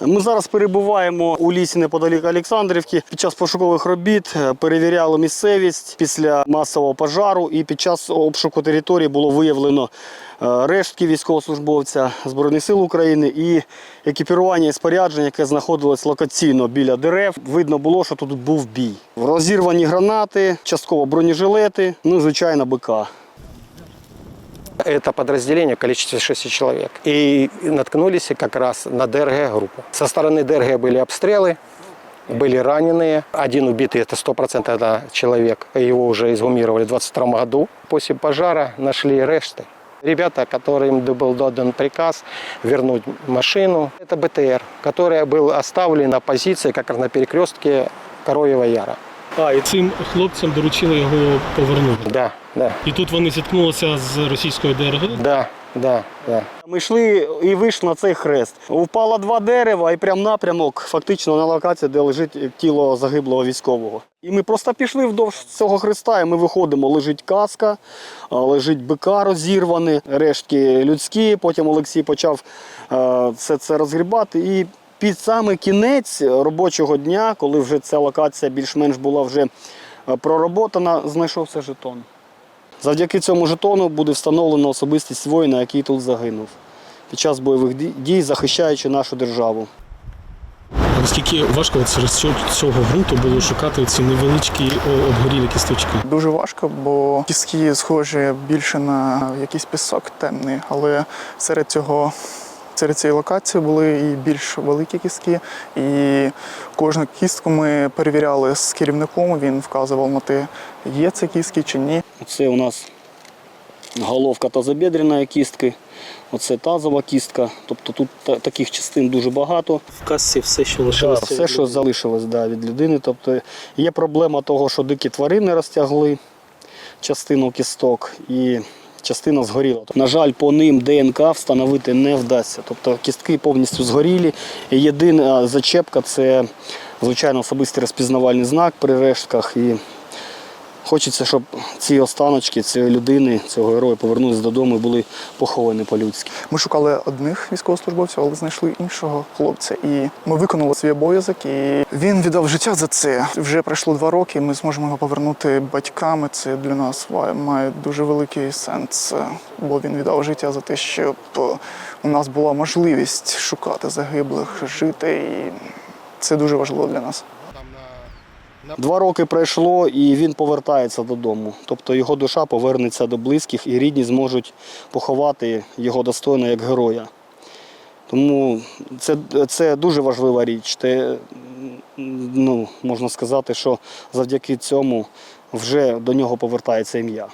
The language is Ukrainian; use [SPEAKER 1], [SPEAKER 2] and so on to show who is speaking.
[SPEAKER 1] Ми зараз перебуваємо у лісі неподалік Олександрівки. Під час пошукових робіт е, перевіряли місцевість після масового пожару, і під час обшуку території було виявлено е, рештки військовослужбовця Збройних сил України і екіпірування і спорядження, яке знаходилось локаційно біля дерев. Видно було, що тут був бій. Розірвані гранати, частково бронежилети, ну і, звичайно, БК.
[SPEAKER 2] Это подразделение в количестве 6 человек. И наткнулись как раз на ДРГ группу. Со стороны ДРГ были обстрелы, были раненые. Один убитый, это 100% это человек. Его уже изгумировали в 22 году. После пожара нашли решты. Ребята, которым был дан приказ вернуть машину, это БТР, которая был оставлен на позиции как раз на перекрестке Коровьего Яра.
[SPEAKER 3] А, і цим хлопцям доручили його повернути.
[SPEAKER 2] Да, да,
[SPEAKER 3] І тут вони зіткнулися з російською ДРГ.
[SPEAKER 2] да, да, да.
[SPEAKER 1] Ми йшли і вийшли на цей хрест. Впало два дерева і прям напрямок, фактично на локації, де лежить тіло загиблого військового. І ми просто пішли вдовж цього хреста, і ми виходимо. Лежить каска, лежить бика розірвані, рештки людські. Потім Олексій почав е, все це розгрібати. І під саме кінець робочого дня, коли вже ця локація більш-менш була вже е, пророботана, знайшовся жетон. Завдяки цьому жетону буде встановлено особистість воїна, який тут загинув під час бойових дій, захищаючи нашу державу.
[SPEAKER 3] Наскільки важко серед цього- ґрунту було шукати ці невеличкі обгорілі кісточки?
[SPEAKER 4] Дуже важко, бо піски схожі більше на якийсь пісок темний, але серед цього. Серед цієї локації були і більш великі кістки, і кожну кістку ми перевіряли з керівником. Він вказував на те, є це кістки чи ні.
[SPEAKER 1] Це у нас головка тазобідреної кістки, оце тазова кістка. Тобто тут таких частин дуже багато.
[SPEAKER 3] В касці все, що
[SPEAKER 1] Да,
[SPEAKER 3] лишилося.
[SPEAKER 1] все, що залишилось да, від людини. Тобто є проблема того, що дикі тварини розтягли частину кісток і частина згоріла. На жаль, по ним ДНК встановити не вдасться. Тобто кістки повністю згорілі. Єдина зачепка це, звичайно, особистий розпізнавальний знак при рештках. І хочеться, щоб ці останочки цієї людини, цього героя повернулися додому і були поховані по-людськи.
[SPEAKER 4] Ми шукали одних військовослужбовців, але знайшли іншого хлопця. І ми виконали свій обов'язок. І він віддав життя за це. Вже пройшло два роки. Ми зможемо його повернути батьками. Це для нас має- дуже великий сенс, бо він віддав життя за те, щоб е, у нас була можливість шукати загиблих, жити. І це дуже важливо для нас.
[SPEAKER 1] Два роки пройшло і він повертається додому. Тобто його душа повернеться до близьких і рідні зможуть поховати його достойно як героя. Тому це, це дуже важлива річ. Те, ну, можна сказати, що завдяки цьому вже до нього повертається ім'я.